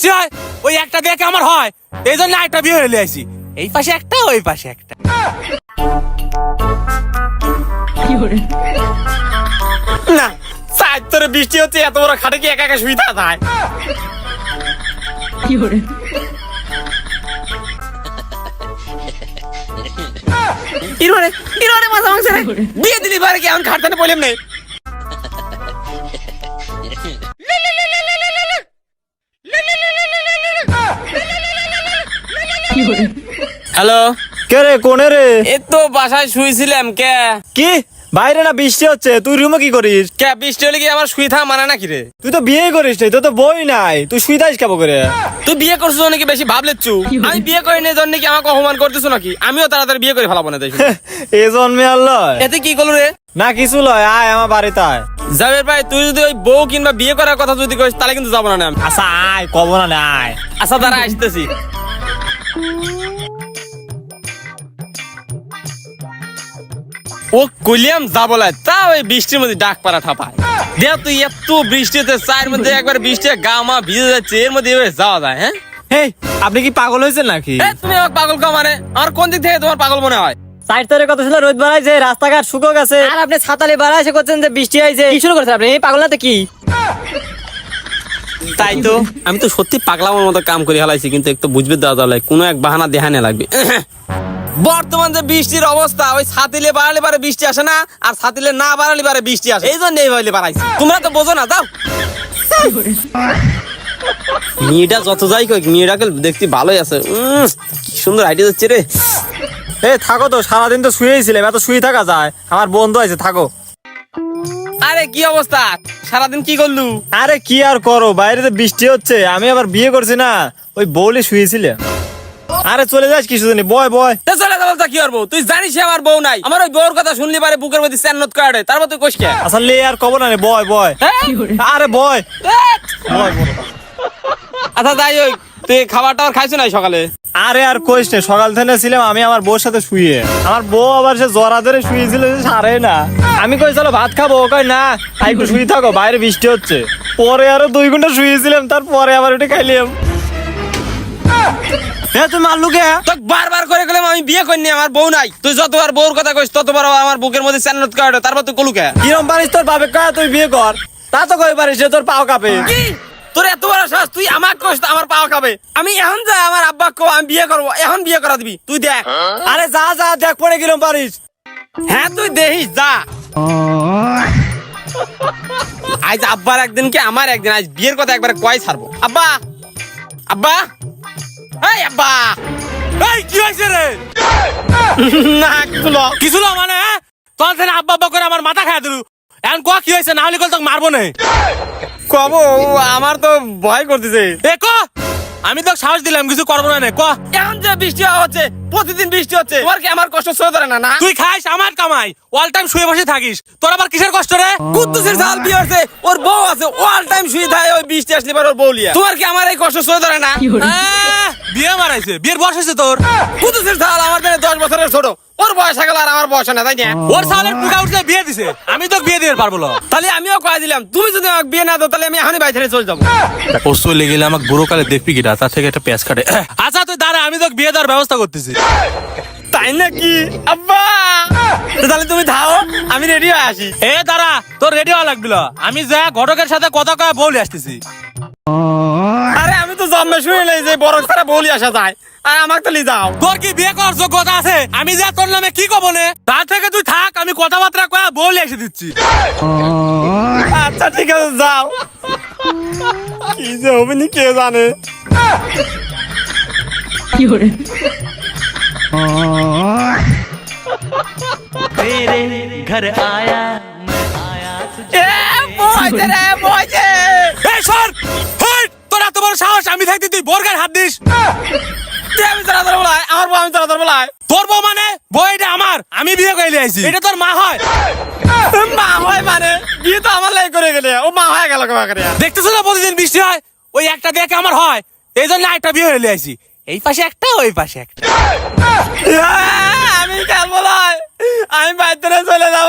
বৃষ্টি হয়, ওই একটা দেখে আমার হয়। এই জন্য একটা বিয়ে হয়ে আইছি এই পাশে একটা, ওই পাশে একটা। না সাইড বৃষ্টি হচ্ছে, এত বড় খাটে কি একা একা থাকা যায়? ইরমানে ইরমানে মাথা ভাঙছে রে। বিয়ে দিলি পারে কি এখন খাটতে বললাম নেই? হ্যালো। কে রে কোনে রে? এই তো বাসায় শুয়েছিলাম কে? কি? বাইরে না বৃষ্টি হচ্ছে? তুই রুমে কি করিস? কে বৃষ্টি হলে কি আমার শুয়ে থাকা মানে নাকি রে? তুই তো বিয়ে করিস নাই তোর তো বই নাই। তুই শুই থাইস কেমন করে? তুই বিয়ে করছিস নাকি বেশি ভাবলেচ্ছু আমি বিয়ে করি না জন্য কি আমাকে অপমান করতেছ নাকি? আমিও তাড়াতাড়ি বিয়ে করে ফেলাবো না তাই শুনে। এ জন্মে আল্লাহ এতে কি করল রে? না কিছু লয় আয় আমার বাড়িতে আয়। জাবের ভাই তুই যদি ওই বউ কিংবা বিয়ে করার কথা যদি করিস তাহলে কিন্তু যাব না আমি। আচ্ছা আয় কব না আয়। আচ্ছা দাঁড়া আসতেছি। ও কলিয়াম যাব লাই তা ওই বৃষ্টির মধ্যে ডাক পাড়া ঠাপায়। দেখ তুই এত বৃষ্টিতে চায়ের মধ্যে একবার বৃষ্টি গা মা ভিজে যাচ্ছে এর মধ্যে এভাবে যাওয়া যায় হ্যাঁ? হেই আপনি কি পাগল হয়েছেন নাকি? তুমি আমার পাগল কা মানে? আমার কোন দিক থেকে তোমার পাগল মনে হয়? সাইড তরে কত ছিল রোদ বাড়াইছে রাস্তাঘাট শুকো গেছে আর আপনি ছাতালে বাড়াইছে করছেন যে বৃষ্টি আইছে। কি শুরু করছেন আপনি? এই পাগল না তো কি? তাই তো আমি তো সত্যি পাগলামের মতো কাম করে হালাইছি কিন্তু একটু বুঝবে দেওয়া দলে কোনো এক বাহানা দেখানে লাগবে। বর্তমান যে বৃষ্টির অবস্থা ওই ছাতিলে বাড়ালে পারে বৃষ্টি আসে না আর ছাতিলে না বাড়ালে পারে বৃষ্টি আসে। এই জন্য এইভাবে বাড়াইছি তোমরা তো বোঝো না দাও মেয়েটা যত যাই কই মেয়েটাকে দেখতে ভালোই আছে। কি সুন্দর আইডিয়া যাচ্ছে রে। এ থাকো তো সারাদিন তো শুয়েই ছিলাম এত শুয়ে থাকা যায়। আমার বন্ধু আছে থাকো। আরে কি অবস্থা? সারাদিন কি করলু? আরে কি আর করো বাইরে তো বৃষ্টি হচ্ছে আমি আবার বিয়ে করছি না। ওই বউলে শুয়েছিলে। আরে চলে যাস কিছুদিন বয় বয়। তা চলে যাব তা কি করব তুই জানিস আমার বউ নাই। আমার ওই বউর কথা শুনলি পারে বুকের মধ্যে স্যান্নত কাটে তারপর তুই কোষ কে? আচ্ছা লে আর কব না রে বয় বয়। হ্যাঁ? আরে বয়। আচ্ছা তাই ওই তুই খাবার টাবার খাইছো নাই সকালে? আরে আর কইস না সকাল থেকে ছিলাম আমি আমার বউর সাথে শুয়ে আমার বউ আবার সে জরা ধরে শুয়েছিল সারে না। আমি কই চলো ভাত খাব? ও কই না আই একটু শুয়ে থাকো বাইরে বৃষ্টি হচ্ছে। পরে আরও দুই ঘণ্টা শুয়েছিলাম তারপরে আবার উঠে খাইলাম। হ্যাঁ তুমি মারলু কে? তো বারবার করে গেলাম আমি বিয়ে করিনি আমার বউ নাই। তুই যতবার বউর কথা কইস ততবার আমার বুকের মধ্যে স্যান্নত কাটে তারপর তুই কলুকে কিরম পারিস তোর বাবে কয়া তুই বিয়ে কর? তা তো কই পারিস তোর পাও কাঁপে। কি? তোর এত বড় সাহস তুই আমার তো আমার পাওয়া খাবে আমি এখন যা আমার আব্বা কো আমি বিয়ে করব এখন বিয়ে করা দিবি। তুই দেখ। আরে যা যা দেখ পরে কিরম পারিস। হ্যাঁ তুই দেখিস যা। আজ আব্বার একদিন কি আমার একদিন আজ বিয়ের কথা একবার কয় ছাড়বো। আব্বা আব্বা। এই আব্বা! এই কি হয়েছে রে? না কিছু না মানে হ্যাঁ? তোর থেকে আব্বা আব্বা করে আমার মাথা দিলু। এখন ক কি হয়েছে? না হলে কল তোকে মারবো না। কব আমার তো ভয় করতেছে। এ ক! আমি তোকে সাহস দিলাম কিছু করব না নে, ক। এখন যে বৃষ্টি হচ্ছে প্রতিদিন বৃষ্টি হচ্ছে তোমার কি আমার কষ্ট সহ্য ধরে না না? তুই খাইস আমার কামাই। অল টাইম শুয়ে বসে থাকিস। তোর আবার কিসের কষ্ট রে? কুদ্দুসের জাল বিয়ে হচ্ছে ওর বউ আছে অল টাইম শুয়ে থাকে ওই বৃষ্টি আসলে এবার ওর বউ লিয়া। তোমার কি আমার এই কষ্ট সহ্য ধরে না? বিয়ে মারাইছে বিয়ের বয়স হয়েছে তোর। কুদ্দুসের জাল আমার থেকে দশ বছরের ছোট। ওর বয়স হয়ে গেল আর আমার বয়স না তাই না? ওর সালের পুকা উঠছে বিয়ে দিছে। আমি তো বিয়ে দিয়ে পারব না তাহলে আমিও কয়ে দিলাম তুমি যদি আমাকে বিয়ে না দাও তাহলে আমি এখনই বাইরে চলে যাব। ও চলে গেলে আমাকে বুড়ো কালে দেখবি কিটা তার থেকে একটা পেঁয়াজ কাটে। আচ্ছা তুই দাঁড়া আমি তোকে বিয়ে দেওয়ার ব্যবস্থা করতেছি। তাই নাকি? আব্বা! তাহলে তুমি ধাও আমি রেডি হয়ে আসি। এ দাঁড়া তোর রেডি হওয়া লাগবিল আমি যা ঘটকের সাথে কথা কয়ে বলে আসতেছি। জন্মে শুনে নেই যে বড় ছাড়া বলি আসা যায়। আর আমাকে তো যাও। তোর কি বিয়ে করার যোগ্যতা আছে? আমি যা তোর নামে কি কব নে? তার থেকে তুই থাক আমি কথাবার্তা কয়ে বলে এসে দিচ্ছি। আচ্ছা ঠিক আছে যাও। কি যে হবে নি কে জানে? এ, বইছে রে, বইছে। এই সর! হেই, তোর এত বড় সাহস, আমি থাকতে তুই বোরগার হাত দিস। আমি তোরা তোর বলাই আমার বউ আমি তোরা তোর বলাই তোর বউ মানে? বউ এটা আমার। আমি বিয়ে করে আইছি। এটা তোর মা হয়। মা হয় মানে? বিয়ে তো আমার করে গেলে। ও মা হয়ে গেল না প্রতিদিন বৃষ্টি হয়? ওই একটা দেখে আমার হয়? এই জন্য একটা বিয়ে হয়ে আইছি। এই পাশে একটা, ওই পাশে একটা। আমি খেলব নয় আমি বাইরে চলে যাব।